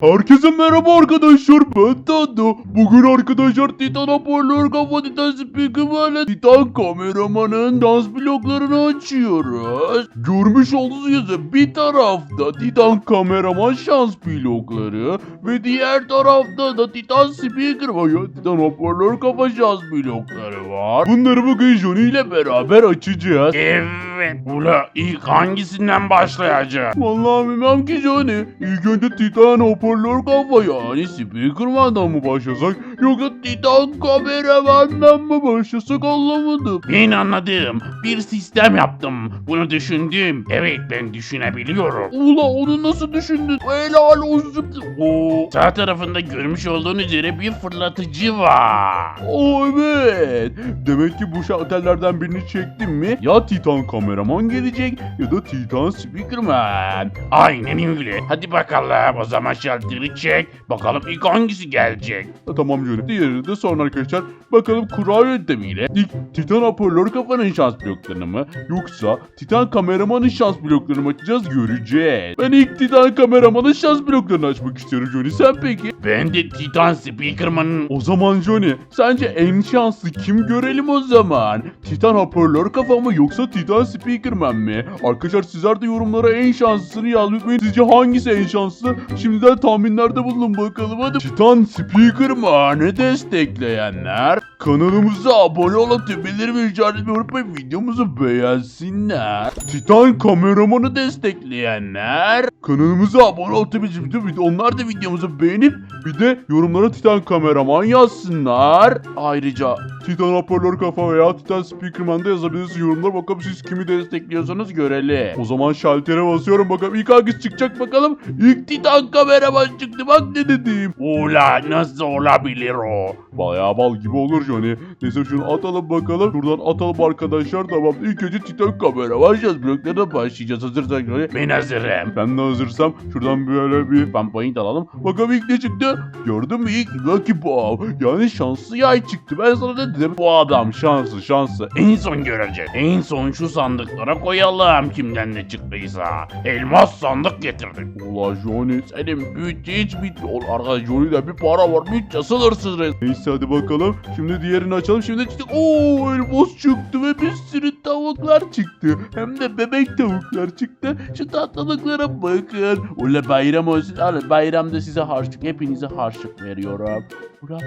Herkese merhaba arkadaşlar ben Tando. Bugün arkadaşlar Titan hoparlör kafa Titan speakermanla Titan kameramanın dans bloklarını açıyoruz. Görmüş olduğunuz gibi bir tarafta Titan kameraman şans blokları ve diğer tarafta da Titan speakerman ya Titan hoparlör kafa şans blokları var. Bunları bugün Johnny ile beraber açacağız. Evet. Ula ilk hangisinden başlayacağız? Vallahi bilmem ki Johnny. İlk önce Titan hoparlör kafa yani Speakerman'dan mı başlasak yoksa Titan kameramandan mı başlasak anlamadım. Ben anladım. Bir sistem yaptım. Bunu düşündüm. Evet ben düşünebiliyorum. Ula onu nasıl düşündün? Helal olsun. O sağ tarafında görmüş olduğun üzere bir fırlatıcı var. O evet. Demek ki bu şalterlerden birini çektim mi ya Titan kameraman gelecek ya da Titan Speakerman. Aynen öyle. Hadi bakalım o zaman şalteri çek. Bakalım ilk hangisi gelecek? Ha, tamam Johnny. Diğerini de sonra arkadaşlar bakalım kura yöntemiyle ilk Titan hoparlör kafanın şans bloklarını mı yoksa Titan kameramanın şans bloklarını mı açacağız göreceğiz. Ben ilk Titan kameramanın şans bloklarını açmak istiyorum Johnny. Sen peki? Ben de Titan Speakerman'ın O zaman Johnny sence en şanslı kim görelim o zaman? Titan hoparlör kafa mı yoksa Titan Speakerman mi? Arkadaşlar sizler de yorumlara en şanslısını yazmayı Sizce hangisi en şanslı? Şimdiden tahminlerde bulunun bakalım hadi. Titan Speakerman'ı destekleyenler kanalımıza abone olup tepelerimi işaretlemeyi unutmayın videomuzu beğensinler. Titan kameramanı destekleyenler kanalımıza abone olup tepelerimi onlar da videomuzu beğenip bir de yorumlara Titan kameraman yazsınlar. Ayrıca Titan hoparlör kafa veya Titan speakerman da yazabilirsiniz yorumlara bakalım siz kimi destekliyorsanız görelim. O zaman şaltere basıyorum bakalım ilk hangisi çıkacak bakalım. İlk Titan kameraman çıktı bak ne dedim. Ula nasıl olabilir o? Bayağı bal gibi olur Johnny. Neyse şunu atalım bakalım. Şuradan atalım arkadaşlar tamam. İlk önce Titan kameraman şans bloklarına başlayacağız hazırsak Johnny. Ben hazırım. Ben de hazırsam şuradan böyle bir fan point alalım. Bakalım ilk ne çıktı? Gördün mü ilk Lucky Bomb. Yani şanslı yay çıktı. Ben sana ne dedim? Bu adam şanslı şanslı. En son göreceğiz. En son şu sandıklara koyalım kimden ne çıktıysa. Elmas sandık getirdim. Ula Johnny senin bütçe hiç bitmiyor. Arkadaş Johnny'de bir para var. Bütçe sınırsız resmen. Neyse hadi bakalım. Şimdi diğerini açalım. Şimdi çıktı. Oo elmas çıktı ve bir sürü tavuklar çıktı. Hem de bebek tavuklar çıktı. Şu tatlılıklara bakın. Ula bayram olsun. Bayramda size harçlık. Hepinize harçlık veriyorum. Ula,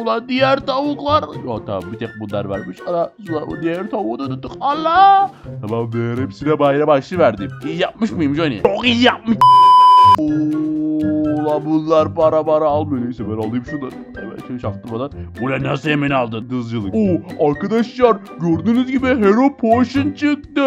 ula diğer tavuklar. Ya tamam bir tek bunlar varmış. Ala ula, diğer tavuğu da tuttuk. Allah. Tamam be hepsine bayram harçlığı verdim. İyi yapmış mıyım Johnny? Çok iyi yapmış. Ula bunlar para para almıyor. Neyse ben alayım şunları. Evet şöyle çaktırmadan. Ula nasıl hemen aldın? Dızcılık. Oo arkadaşlar gördüğünüz gibi Hero Potion çıktı.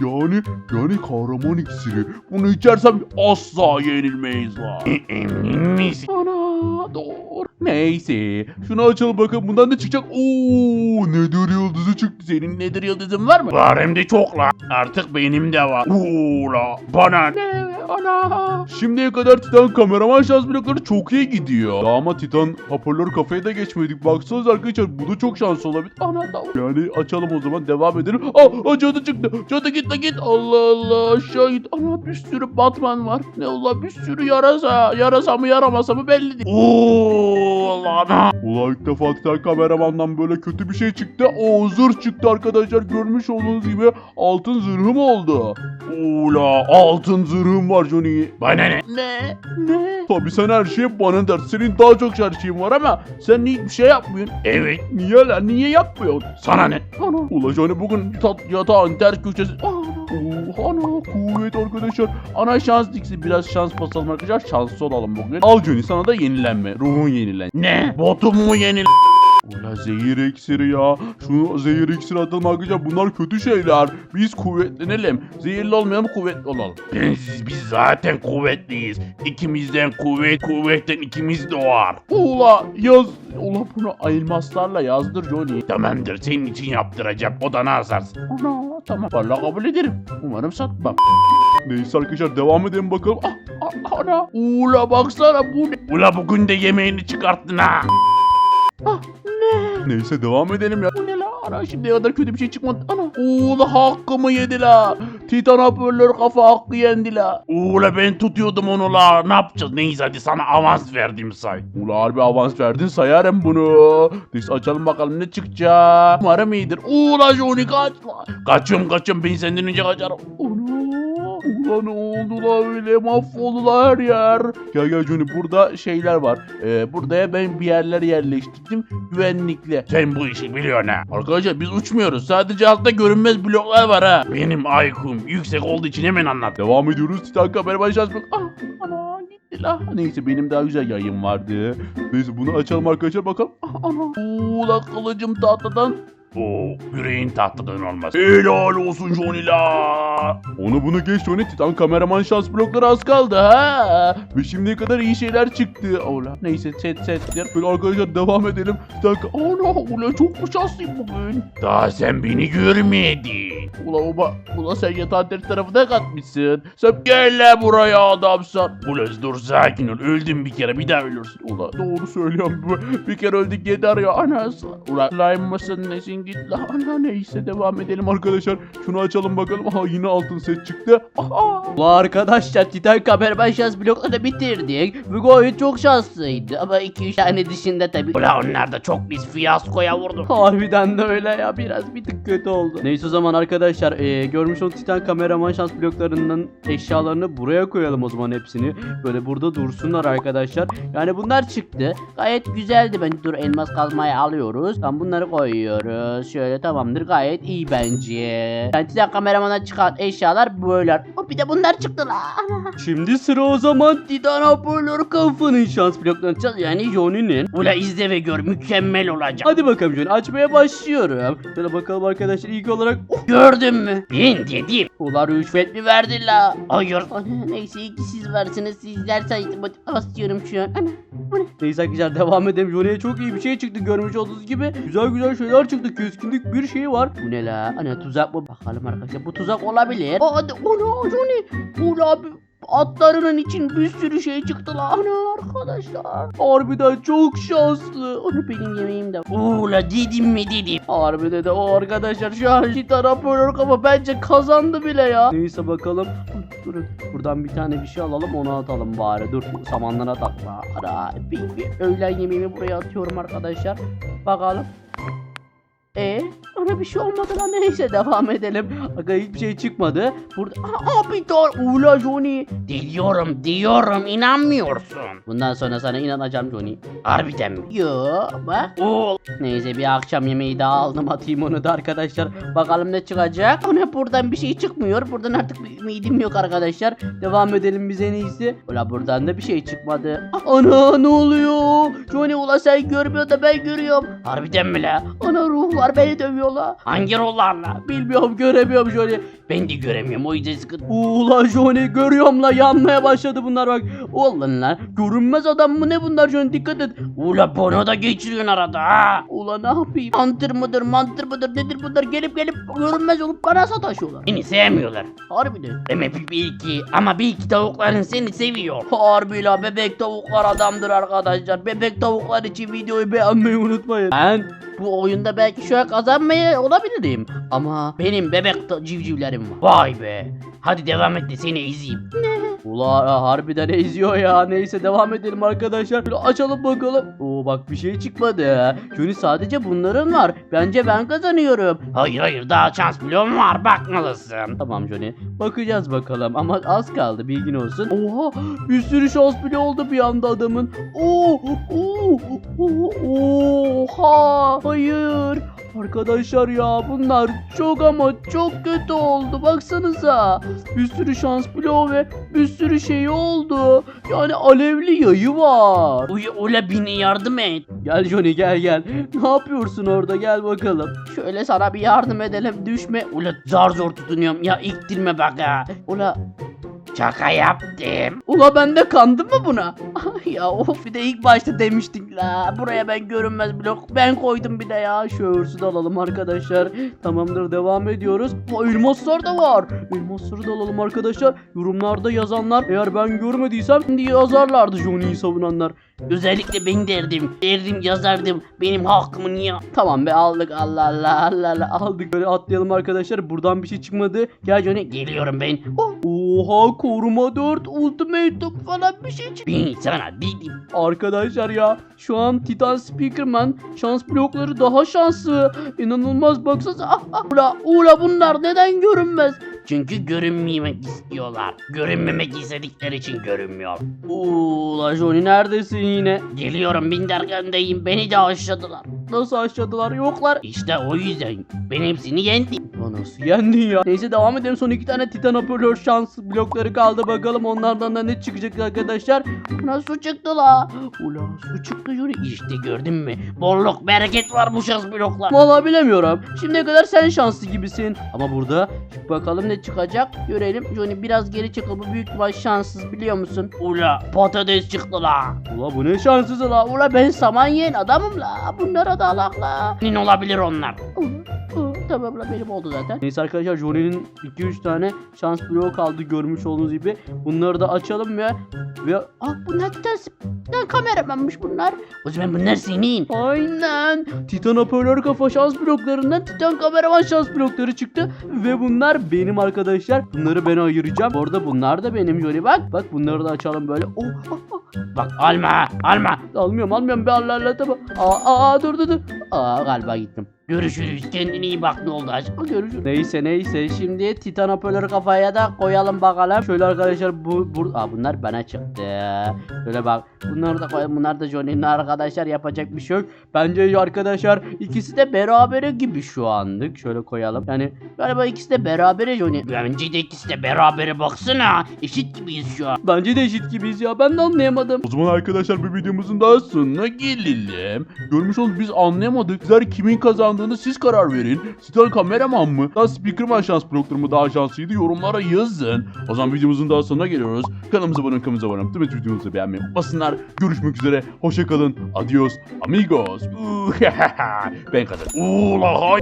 Yani yani kahraman iksiri. Bunu içersem asla yenilmeyiz lan. Emin misin? Ana doğru. Neyse şunu açalım bakın bundan ne çıkacak. Oo nedir yıldızı çıktı. Senin nedir yıldızın var mı? Var hem de çok la. Artık benim de var. Ula bana ne? Ana. Şimdiye kadar Titan kameraman şans blokları çok iyi gidiyor. Ya ama Titan hoparlör kafaya da geçmedik. Baksanıza arkadaşlar bu da çok şanslı olabilir. Ana da. Yani açalım o zaman devam edelim. Aa, cadı çıktı. Cadı git de git. Allah Allah aşağı git. Ana bir sürü Batman var. Ne ola bir sürü yarasa. Yarasa mı yaramasa mı belli değil. Oo lan. Ulan ilk defa Titan kameramandan böyle kötü bir şey çıktı. O zırh çıktı arkadaşlar. Görmüş olduğunuz gibi altın zırhım oldu. Ula altın zırhım var Johnny. Bana ne? Ne? Ne? Tabii sen her şeye bana der. Senin daha çok her şeyin var ama sen hiçbir şey yapmıyorsun. Evet. Niye lan? Niye yapmıyorsun? Sana ne? Ana. Ula Johnny bugün tat, yatağın ters köşesi. Oo, ana kuvvet arkadaşlar. Ana şans diksi biraz şans basalım arkadaşlar. Şanslı olalım bugün. Al Johnny sana da yenilenme. Ruhun yenilen. Ne? Botum mu yenil? Ula zehir iksiri ya. Şunu zehir iksiri atalım arkadaşlar. Bunlar kötü şeyler. Biz kuvvetlenelim. Zehirli olmayalım kuvvetli olalım. Biz, biz zaten kuvvetliyiz. İkimizden kuvvet, kuvvetten ikimiz doğar. Ula yaz. Ula bunu elmaslarla yazdır Johnny. Tamamdır senin için yaptıracağım. O da ne azarsın? Ana tamam. Valla kabul ederim. Umarım satmam. Neyse arkadaşlar devam edelim bakalım. Ah, ah, ana. Ula baksana bu ne? Ula bugün de yemeğini çıkarttın ha. Neyse devam edelim ya. Bu ne la? Ana şimdiye kadar kötü bir şey çıkmadı. Ana. Uğla hakkımı yedi la. Titan hoparlör kafa hakkı yendi la. Ula ben tutuyordum onu la. Ne yapacağız? Neyse hadi sana avans verdim say. Ula harbi avans verdin sayarım bunu. Neyse açalım bakalım ne çıkacak. Umarım iyidir. Ula Johnny kaç la. Kaçıyorum kaçıyorum ben senden önce kaçarım. Ana. Ula ne oldu la öyle mahvoldu la her yer. Gel gel Johnny burada şeyler var. Ee, burada ben bir yerler yerleştirdim güvenlikle. Sen bu işi biliyorsun ha. Arkadaşlar biz uçmuyoruz. Sadece altta görünmez bloklar var ha. Benim IQ'm yüksek olduğu için hemen anlat. Devam ediyoruz. Titan kameraman şans bak. Ah, ana gitti la. Neyse benim daha güzel yayın vardı. Neyse bunu açalım arkadaşlar bakalım. Ah, ana. Uuu la kılıcım tahtadan. Oo, yüreğin tahtadan olmaz. Helal olsun Johnny la. Onu bunu geç Johnny. Titan kameraman şans blokları az kaldı ha. Ve şimdiye kadar iyi şeyler çıktı. Ola. Neyse set setler. Böyle arkadaşlar devam edelim. Titan Ana ula çok mu şanslıyım bugün. Daha sen beni görmedin. Ula oba. Ula sen yatağın ters tarafına katmışsın. Sen gel la buraya adamsan. Ulan dur sakin ol. Öldüm bir kere bir daha ölürsün. Ula doğru söylüyorum. Bir kere öldük yeter ya. Anası. Ula slime mısın nesin git la. Ana neyse devam edelim arkadaşlar. Şunu açalım bakalım. Aha yine altın set çıktı. Aha. Ula arkadaşlar Titan kameraman şans blokları bitirdik. Bu oyun çok şanslıydı ama 2-3 tane dışında tabi. Ulan onlar da çok biz fiyaskoya vurdu. Harbiden de öyle ya biraz bir tık kötü oldu. Neyse o zaman arkadaşlar e, görmüş olduğunuz Titan kameraman şans bloklarının eşyalarını buraya koyalım o zaman hepsini. Böyle burada dursunlar arkadaşlar. Yani bunlar çıktı. Gayet güzeldi bence. Dur elmas kazmayı alıyoruz. Tam bunları koyuyoruz. Şöyle tamamdır gayet iyi bence. Titan kameramana çıkan eşyalar böyle. O bir de bunlar çıktı la. Şimdi sıra o zaman Titan hoparlör kafanın şans bloklarını çal yani Johnny'nin. Ula izle ve gör mükemmel olacak. Hadi bakalım Johnny açmaya başlıyorum. Şöyle bakalım arkadaşlar ilk olarak oh, Gördün mü? Ben dedim. Ulan rüşvet mi verdi la? Hayır. Neyse iyi ki siz varsınız sizler sayesinde basıyorum şu an. Ana. Neyse arkadaşlar devam edelim. Johnny'ye çok iyi bir şey çıktı görmüş olduğunuz gibi. Güzel güzel şeyler çıktı. Keskinlik bir şey var. Bu ne la? Ana tuzak mı? Bakalım arkadaşlar bu tuzak olabilir. Aa, ona Johnny. Ula atlarının için bir sürü şey çıktı la. Ana arkadaşlar. Harbiden çok şanslı. Onu benim yemeğim de. Ula dedim mi dedim. Harbiden de o arkadaşlar şu an Titan hoparlör kafa bence kazandı bile ya. Neyse bakalım. Durun buradan bir tane bir şey alalım onu atalım bari. Dur samanlara takma. Ara bir, bir öğlen yemeğimi buraya atıyorum arkadaşlar. Bakalım. E ona bir şey olmadı lan neyse devam edelim. Aga hiçbir şey çıkmadı. Burada Aa, bir tane Ula Johnny. Diyorum diyorum inanmıyorsun. Bundan sonra sana inanacağım Johnny. Harbiden mi? Yo bak. Oo, Neyse bir akşam yemeği daha aldım atayım onu da arkadaşlar. Bakalım ne çıkacak. Ona buradan bir şey çıkmıyor. Buradan artık bir ümidim yok arkadaşlar. Devam edelim bize en iyisi. Ula buradan da bir şey çıkmadı. Ana ne oluyor? Johnny ula sen görmüyor da ben görüyorum. harbiden mi la? Ana ruhlar beni dövüyorlar. Hangi rollarla? Bilmiyorum göremiyorum Johnny. Ben de göremiyorum o yüzden sıkıntı. Ula Johnny görüyorum la yanmaya başladı bunlar bak. Ulan lan görünmez adam mı ne bunlar Johnny dikkat et. Ula bana da geçiriyorsun arada ha. Ula ne yapayım? Mantır mıdır mantır mıdır nedir bunlar gelip gelip görünmez olup bana sataşıyorlar. Beni sevmiyorlar. Harbiden. Demek belki ama belki tavukların seni seviyor. Harbi la bebek tavuklar adamdır arkadaşlar. Bebek tavuklar için videoyu beğenmeyi unutmayın. Ben bu oyunda belki şu an kazanmaya olabilirim. Ama benim bebek civcivlerim var. Vay be. Hadi devam et de seni ezeyim. Ula harbiden eziyor ya. Neyse devam edelim arkadaşlar. Şöyle açalım bakalım. Oo bak bir şey çıkmadı. Çünkü sadece bunların var. Bence ben kazanıyorum. Hayır hayır daha şans bloğum var bakmalısın. Tamam Johnny. Bakacağız bakalım ama az kaldı bilgin olsun. Oha bir sürü şans bile oldu bir anda adamın. Oo, oo, oo, oha hayır. Arkadaşlar ya bunlar çok ama çok kötü oldu. Baksanıza. Bir sürü şans bloğu ve bir sürü şey oldu. Yani alevli yayı var. Uy, ula beni yardım et. Gel Johnny gel gel. Ne yapıyorsun orada gel bakalım. Şöyle sana bir yardım edelim düşme. Ula zar zor tutunuyorum ya iktirme bak ha. Ula Şaka yaptım. Ula ben de kandım mı buna? ya of bir de ilk başta demiştik la. Buraya ben görünmez blok ben koydum bir de ya. Şu örsü de alalım arkadaşlar. Tamamdır devam ediyoruz. Bu elmaslar da var. Elmasları da alalım arkadaşlar. Yorumlarda yazanlar eğer ben görmediysem diye yazarlardı Johnny'yi savunanlar. Özellikle ben derdim. Derdim yazardım. Benim hakkımı niye? Tamam be aldık Allah Allah Allah Allah aldık. Böyle atlayalım arkadaşlar. Buradan bir şey çıkmadı. Gel Johnny. Geliyorum ben. Oha koruma 4 ultimatum falan bir şey çıktı. Ben sana dedim. Arkadaşlar ya şu an Titan Speakerman şans blokları daha şanslı. İnanılmaz baksanıza. Ah, ah. Ula, ula bunlar neden görünmez? Çünkü görünmemek istiyorlar. Görünmemek istedikleri için görünmüyor. Ula Johnny neredesin yine? Geliyorum bin dergandayım. Beni de aşladılar. Nasıl aşağıdalar yoklar? İşte o yüzden ben hepsini yendim. Ulan nasıl yendin ya? Neyse devam edelim. Son iki tane Titan hoparlör şans blokları kaldı. Bakalım onlardan da ne çıkacak arkadaşlar. Buna su çıktı la. Ula su çıktı Johnny. İşte gördün mü? Bolluk bereket var bu şans bloklar. Valla bilemiyorum. Şimdiye kadar sen şanslı gibisin. Ama burada bakalım ne çıkacak. Görelim. Johnny biraz geri çekil. Bu büyük ihtimal şanssız biliyor musun? Ula patates çıktı la. Ula bu ne şanssızı la. Ula ben saman yiyen adamım la. Bunlara da alak la. Senin olabilir onlar. Ula, Tamam benim oldu zaten. Neyse arkadaşlar Johnny'nin 2-3 tane şans bloğu kaldı görmüş olduğunuz gibi. Bunları da açalım ve ve Ah bunlar ters. kameramanmış bunlar. O zaman bunlar senin. Aynen. Titan hoparlör kafa şans bloklarından Titan kameraman şans blokları çıktı. Ve bunlar benim arkadaşlar. Bunları ben ayıracağım. Bu arada bunlar da benim Johnny bak. Bak bunları da açalım böyle. Oh, oh, oh. Bak alma alma. Almıyorum almıyorum be Allah Allah tamam. Aa, aa dur dur dur. Aa galiba gittim. Görüşürüz. Kendine iyi bak ne oldu aşkım. Görüşürüz. Neyse neyse şimdi Titan hoparlörü kafaya da koyalım bakalım. Şöyle arkadaşlar bu, bu Aa, bunlar bana çıktı. Şöyle bak bunları da koyalım. Bunlar da Johnny'nin arkadaşlar yapacak bir şey yok. Bence arkadaşlar ikisi de berabere gibi şu anlık. Şöyle koyalım. Yani galiba ikisi de berabere Johnny. Bence de ikisi de berabere baksana. Eşit gibiyiz şu an. Bence de eşit gibiyiz ya. Ben de anlayamadım. O zaman arkadaşlar bu videomuzun daha sonuna gelelim. Görmüş olduk biz anlayamadık. Sizler kimin kazandığını siz karar verin. Titan kameraman mı? Daha Speakerman şans blokları mı daha şanslıydı? Yorumlara yazın. O zaman videomuzun daha sonuna geliyoruz. Kanalımıza abone olun, kanalımıza abone olun. Tüm videomuzu beğenmeyi unutmasınlar. Görüşmek üzere. Hoşçakalın. Adios. Amigos. ben kazandım. Ula hay.